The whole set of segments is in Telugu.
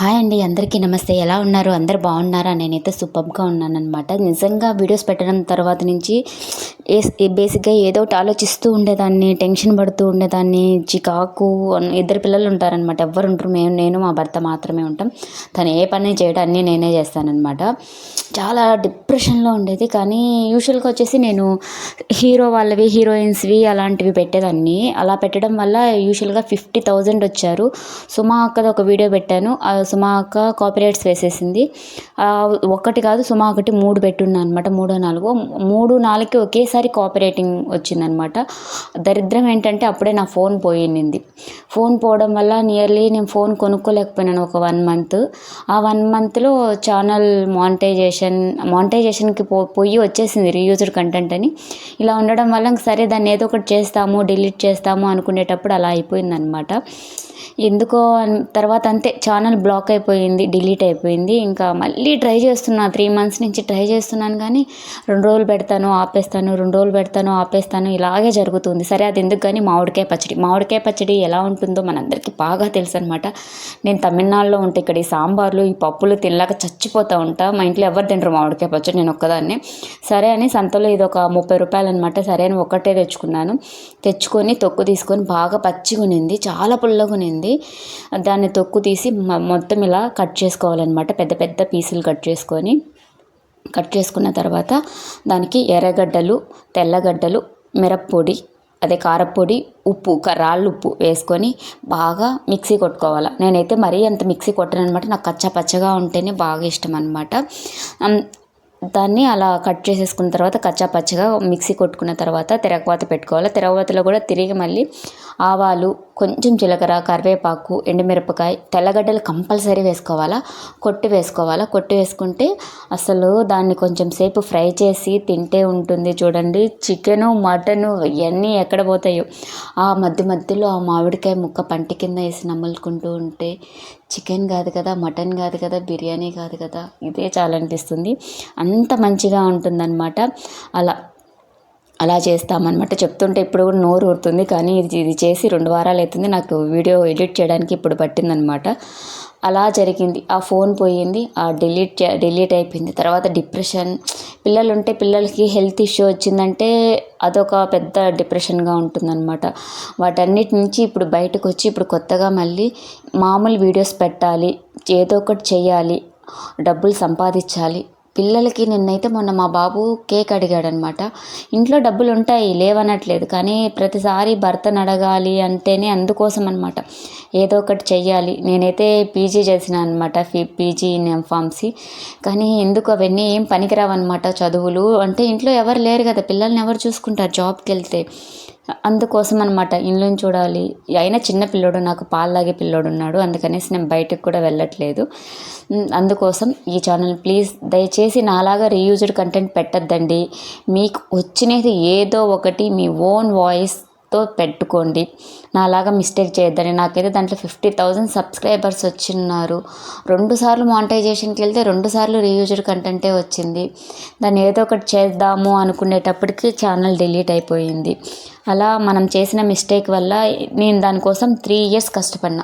హాయ్ అండి అందరికీ నమస్తే. ఎలా ఉన్నారు? అందరు బాగున్నారా? నేనైతే సూపర్గా ఉన్నానమాట నిజంగా వీడియోస్ పెట్టడం తర్వాత నుంచి ఏ- బేసిక్గా ఏదో ఒకటి ఆలోచిస్తూ ఉండేదాన్ని టెన్షన్ పడుతూ ఉండేదాన్ని. చికాకు ఇద్దరు పిల్లలు ఉంటారనమాట ఎవరు ఉంటారు మేము నేను మా భర్త మాత్రమే ఉంటాం. తను ఏ పని చేయడం నేనే చేస్తానమాట చాలా డిప్రెషన్లో ఉండేది. కానీ యూజువల్గా వచ్చేసి నేను హీరో వాళ్ళవి హీరోయిన్స్వి అలాంటివి పెట్టేదాన్ని. అలా పెట్టడం వల్ల యూజువల్గా ఫిఫ్టీ థౌజండ్ వచ్చారు. సుమా అక్కది ఒక వీడియో పెట్టాను. సుమాక సుమా కాపీరైట్స్ వేసేసింది. ఒక్కటి ఒకటి కాదు సుమా ఒకటి మూడు పెట్టున్నా అనమాట మూడో నాలుగో. మూడు నాలుగుకి ఒకేసారి కాపీరైటింగ్ వచ్చిందనమాట దరిద్రం ఏంటంటే అప్పుడే నా ఫోన్ పోయింది. ఫోన్ పోవడం వల్ల నియర్లీ నేను ఫోన్ కొనుక్కోలేకపోయినాను ఒక వన్ మంత్ ఆ వన్ మంత్లో ఛానల్ మానిటైజేషన్ మానిటైజేషన్కి పో పోయి వచ్చేసింది రీయూజ్డ్ కంటెంట్ అని. ఇలా ఉండడం వల్ల సరే దాన్ని ఏదో ఒకటి చేస్తాము డిలీట్ చేస్తాము అనుకునేటప్పుడు అలా అయిపోయిందనమాట ఎందుకో తర్వాత అంతే ఛానల్ బ్లాక్ అయిపోయింది డిలీట్ అయిపోయింది. ఇంకా మళ్ళీ ట్రై చేస్తున్నా త్రీ మంత్స్ నుంచి ట్రై చేస్తున్నాను కానీ రెండు రోజులు పెడతాను ఆపేస్తాను రెండు రోజులు పెడతాను ఆపేస్తాను ఇలాగే జరుగుతుంది. సరే అది ఎందుకు కానీ మామిడికాయ పచ్చడి. మామిడికాయ పచ్చడి ఎలా ఉంటుందో మనందరికీ బాగా తెలుసు అనమాట నేను తమిళనాడులో ఉంటే ఇక్కడ ఈ సాంబార్లు ఈ పప్పులు తినలేక చచ్చిపోతూ ఉంటా. మా ఇంట్లో ఎవరు తినరు మామిడికాయ పచ్చడి నేను ఒక్కదాన్నే. సరే అని సంతలో ఇది ఒక ముప్పై రూపాయలు అనమాట సరే అని ఒక్కటే తెచ్చుకున్నాను. తెచ్చుకొని తొక్కు తీసుకొని బాగా పచ్చిగునింది చాలా పుల్లగా ఉన్నింది దాన్ని తొక్కు తీసి మొత్తం మొత్తం ఇలా కట్ చేసుకోవాలన్నమాట. పెద్ద పెద్ద పీసులు కట్ చేసుకొని కట్ చేసుకున్న తర్వాత దానికి ఎర్రగడ్డలు తెల్లగడ్డలు మిరప్పొడి అదే కారపొడి ఉప్పు క- రాళ్ళు ఉప్పు వేసుకొని బాగా మిక్సీ కొట్టుకోవాలి. నేనైతే మరీ అంత మిక్సీ కొట్టను అనమాట నాకు కచ్చా పచ్చగా ఉంటేనే బాగా ఇష్టం అనమాట దాన్ని అలా కట్ చేసేసుకున్న తర్వాత కచ్చా పచ్చగా మిక్సీ కొట్టుకున్న తర్వాత తిరగవాత పెట్టుకోవాలి. తిరగవాతలో కూడా తిరిగి మళ్ళీ ఆవాలు కొంచెం జీలకర్ర కరివేపాకు ఎండుమిరపకాయ తెల్లగడ్డలు కంపల్సరీ వేసుకోవాలా? కొట్టి వేసుకోవాలా? కొట్టి వేసుకుంటే అసలు దాన్ని కొంచెం సేపు ఫ్రై చేసి తింటే ఉంటుంది చూడండి. చికెను మటను ఇవన్నీ ఎక్కడ పోతాయో. ఆ మధ్య మధ్యలో ఆ మామిడికాయ ముక్క పంటి కింద వేసి నములుకుంటూ ఉంటే చికెన్ కాదు కదా మటన్ కాదు కదా బిర్యానీ కాదు కదా ఇదే చాలా అనిపిస్తుంది అంత మంచిగా ఉంటుందన్నమాట. అలా అలా చేస్తామన్నమాట. చెప్తుంటే ఇప్పుడు కూడా నోరు ఊరుతుంది. కానీ ఇది ఇది చేసి రెండు వారాలు అవుతుంది నాకు వీడియో ఎడిట్ చేయడానికి ఇప్పుడు పట్టిందనమాట అలా జరిగింది. ఆ ఫోన్ పోయింది. ఆ డిలీట్ డిలీట్ అయిపోయింది. తర్వాత డిప్రెషన్. పిల్లలు ఉంటే పిల్లలకి హెల్త్ ఇష్యూ వచ్చిందంటే అదొక పెద్ద డిప్రెషన్గా ఉంటుందన్నమాట. వాటన్నిటి నుంచి ఇప్పుడు బయటకు వచ్చి ఇప్పుడు కొత్తగా మళ్ళీ మామూలు వీడియోస్ పెట్టాలి. ఏదో ఒకటి చేయాలి. డబ్బులు సంపాదించాలి. పిల్లలకి నిన్నైతే మొన్న మా బాబు కేక్ అడిగాడనమాట. ఇంట్లో డబ్బులు ఉంటాయి లేవనట్లేదు. కానీ ప్రతిసారి భర్తను అడగాలి అంటేనే అందుకోసం అనమాట ఏదో ఒకటి చెయ్యాలి. నేనైతే పీజీ చేసిన అనమాట ఫీ పీజీ ఇన్ ఎంఫార్మసీ కానీ ఎందుకు అవన్నీ ఏం పనికిరావన్నమాట చదువులు? అంటే ఇంట్లో ఎవరు లేరు కదా పిల్లల్ని ఎవరు చూసుకుంటారు? జాబ్కి వెళ్తే అందుకోసం అనమాట ఇండ్లను చూడాలి. అయినా చిన్న పిల్లోడు నాకు పాలు తాగే పిల్లోడు ఉన్నాడు అందుకనేసి నేను బయటకు కూడా వెళ్ళట్లేదు. అందుకోసం ఈ ఛానల్ ప్లీజ్ దయచేసి నాలాగా రీయూజ్డ్ కంటెంట్ పెట్టద్దండి. మీకు వచ్చినది ఏదో ఒకటి మీ ఓన్ వాయిస్తో పెట్టుకోండి. నాలాగా మిస్టేక్ చేయొద్దని నాకైతే దాంట్లో ఫిఫ్టీ థౌజండ్ సబ్స్క్రైబర్స్ వచ్చిన్నారు. రెండు సార్లు మానిటైజేషన్కి వెళ్తే రెండు సార్లు రీయూజ్డ్ కంటెంటే వచ్చింది. దాన్ని ఏదో ఒకటి చేద్దాము అనుకునేటప్పటికి ఛానల్ డిలీట్ అయిపోయింది. అలా మనం చేసిన మిస్టేక్ వల్ల నేను దానికోసం త్రీ ఇయర్స్ కష్టపడినా.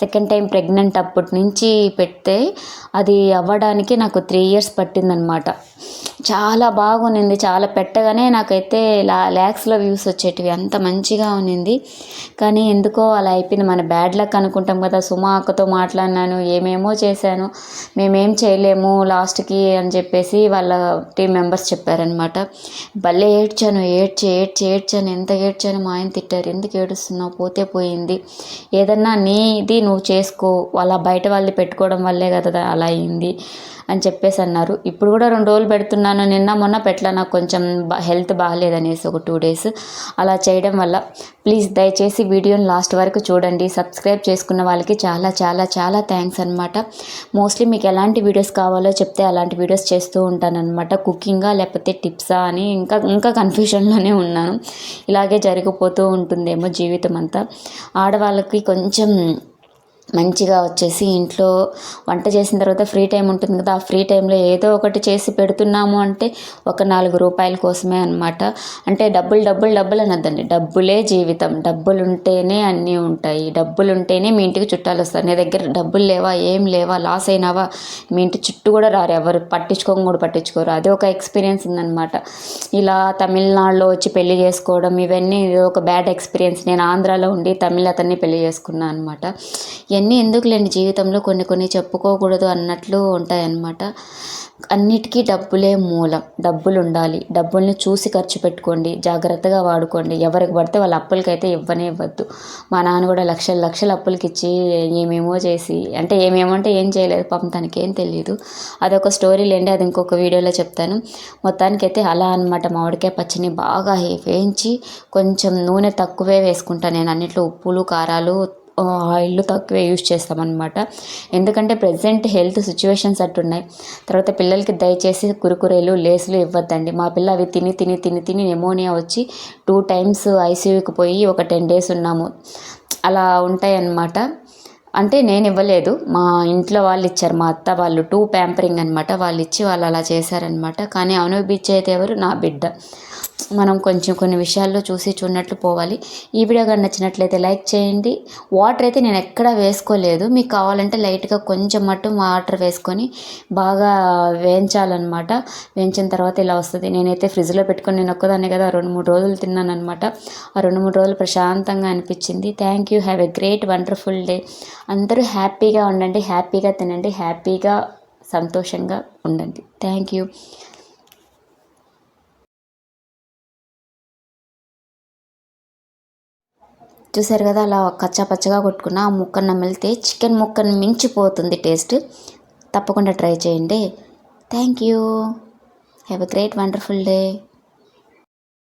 సెకండ్ టైం ప్రెగ్నెంట్ అప్పటి నుంచి పెడితే అది అవ్వడానికి నాకు త్రీ ఇయర్స్ పట్టిందనమాట. చాలా బాగుంది చాలా పెట్టగానే నాకైతే లా ల్యాక్స్లో వ్యూస్ వచ్చేటివి అంత మంచిగా ఉన్నింది కానీ ఎందుకో అలా అయిపోయింది. మన బ్యాడ్ లక్ అనుకుంటాం కదా సుమా అక్కతో మాట్లాడినాను ఏమేమో చేశాను మేమేం చేయలేము లాస్ట్కి అని చెప్పేసి వాళ్ళ టీం మెంబర్స్ చెప్పారనమాట. భలే ఏడ్చాను ఏడ్చి ఏడ్చి ఏడ్చాను ఎంత ఏడ్చాను మా ఆయన తిట్టారు. ఎందుకు ఏడుస్తున్నావు? పోతే పోయింది. ఏదన్నా నీది నువ్వు చేసుకో. వాళ్ళ బయట వాళ్ళది పెట్టుకోవడం వల్లే కదా అలా అయింది. అని చెప్పేసి అన్నారు. ఇప్పుడు కూడా రెండు రోజులు పెడుతున్నాను. నిన్న మొన్న పెట్టలా. నాకు కొంచెం బా హెల్త్ బాగాలేదనేసి ఒక టూ డేస్ అలా చేయడం వల్ల. ప్లీజ్ దయచేసి వీడియోని లాస్ట్ వరకు చూడండి. సబ్స్క్రైబ్ చేసుకున్న వాళ్ళకి చాలా చాలా చాలా థ్యాంక్స్ అనమాట మోస్ట్లీ మీకు ఎలాంటి వీడియోస్ కావాలో చెప్తే అలాంటి వీడియోస్ చేస్తూ ఉంటానన్నమాట. కుకింగా లేకపోతే టిప్సా అని ఇంకా ఇంకా కన్ఫ్యూషన్లోనే ఉన్నాను. ఇలాగే జరిగిపోతూ ఉంటుందేమో జీవితం అంతా ఆడవాళ్ళకి కొంచెం మంచిగా వచ్చేసి ఇంట్లో వంట చేసిన తర్వాత ఫ్రీ టైం ఉంటుంది కదా ఆ ఫ్రీ టైంలో ఏదో ఒకటి చేసి పెడుతున్నాము అంటే ఒక నాలుగు రూపాయల కోసమే అనమాట అంటే డబ్బులు డబ్బులు డబ్బులు అనద్దండి. డబ్బులే జీవితం. డబ్బులు ఉంటేనే అన్నీ ఉంటాయి. డబ్బులు ఉంటేనే మీ ఇంటికి చుట్టాలు వస్తారు. నీ దగ్గర డబ్బులు లేవా ఏం లేవా లాస్ అయినావా? మీ ఇంటి చుట్టూ కూడా రారు. ఎవరు పట్టించుకోని కూడా పట్టించుకోరు. అది ఒక ఎక్స్పీరియన్స్ ఉందన్నమాట. ఇలా తమిళనాడులో వచ్చి పెళ్ళి చేసుకోవడం ఇవన్నీ ఇది ఒక బ్యాడ్ ఎక్స్పీరియన్స్. నేను ఆంధ్రాలో ఉండి తమిళ అతన్ని పెళ్ళి చేసుకున్నాను అనమాట ఇవన్నీ ఎందుకులేండి జీవితంలో కొన్ని కొన్ని చెప్పుకోకూడదు అన్నట్లు ఉంటాయన్నమాట. అన్నిటికీ డబ్బులే మూలం. డబ్బులు ఉండాలి డబ్బుల్ని చూసి ఖర్చు పెట్టుకోండి. జాగ్రత్తగా వాడుకోండి. ఎవరికి పడితే వాళ్ళ అప్పులకైతే ఇవ్వనే ఇవ్వద్దు. మా నాన్న కూడా లక్షల లక్షల అప్పులకి ఇచ్చి ఏమేమో చేసి అంటే ఏమేమో అంటే ఏం చేయలేదు. పాపం తనకి ఏం తెలియదు అదొక స్టోరీ లేండి. అది ఇంకొక వీడియోలో చెప్తాను. మొత్తానికైతే అలా అనమాట మామిడికాయ పచ్చని బాగా వేయించి కొంచెం నూనె తక్కువే వేసుకుంటాను నేను. అన్నిట్లో ఉప్పులు కారాలు ఆయిల్ తక్కువే యూజ్ చేస్తామన్నమాట. ఎందుకంటే ప్రజెంట్ హెల్త్ సిచ్యువేషన్స్ అట్టున్నాయి. తర్వాత పిల్లలకి దయచేసి కురుకురేలు లేసులు ఇవ్వద్దండి. మా పిల్ల అవి తిని తిని తిని తిని నెమోనియా వచ్చి టూ టైమ్స్ ఐసీయూకి పోయి ఒక టెన్ డేస్ ఉన్నాము. అలా ఉంటాయన్నమాట. అంటే నేను ఇవ్వలేదు. మా ఇంట్లో వాళ్ళు ఇచ్చారు. మా అత్త వాళ్ళు టూ ప్యాంపరింగ్ అనమాట వాళ్ళు ఇచ్చి వాళ్ళు అలా చేశారనమాట కానీ అనుభవించేది ఎవరు? నా బిడ్డ. మనం కొంచెం కొన్ని విషయాల్లో చూసి చూడనట్లు పోవాలి. ఈ వీడియో కానీ నచ్చినట్లయితే లైక్ చేయండి. వాటర్ అయితే నేను ఎక్కడ వేసుకోలేదు. మీకు కావాలంటే లైట్గా కొంచెం మట్టు వాటర్ వేసుకొని బాగా వేయించాలన్నమాట. వేయించిన తర్వాత ఇలా వస్తుంది. నేనైతే ఫ్రిడ్జ్లో పెట్టుకొని నేను ఒక్కదాన్ని కదా రెండు మూడు రోజులు తిన్నాను అనమాట ఆ రెండు మూడు రోజులు ప్రశాంతంగా అనిపించింది. Thank you have a great wonderful day అందరూ హ్యాపీగా ఉండండి హ్యాపీగా తినండి హ్యాపీగా సంతోషంగా ఉండండి. థ్యాంక్ యూ చూసారు కదా అలా కచ్చా పచ్చగా కొట్టుకున్న ఆ ముక్కను నమిలితే చికెన్ ముక్కను మించిపోతుంది టేస్ట్. తప్పకుండా ట్రై చేయండి. Thank you have a great wonderful day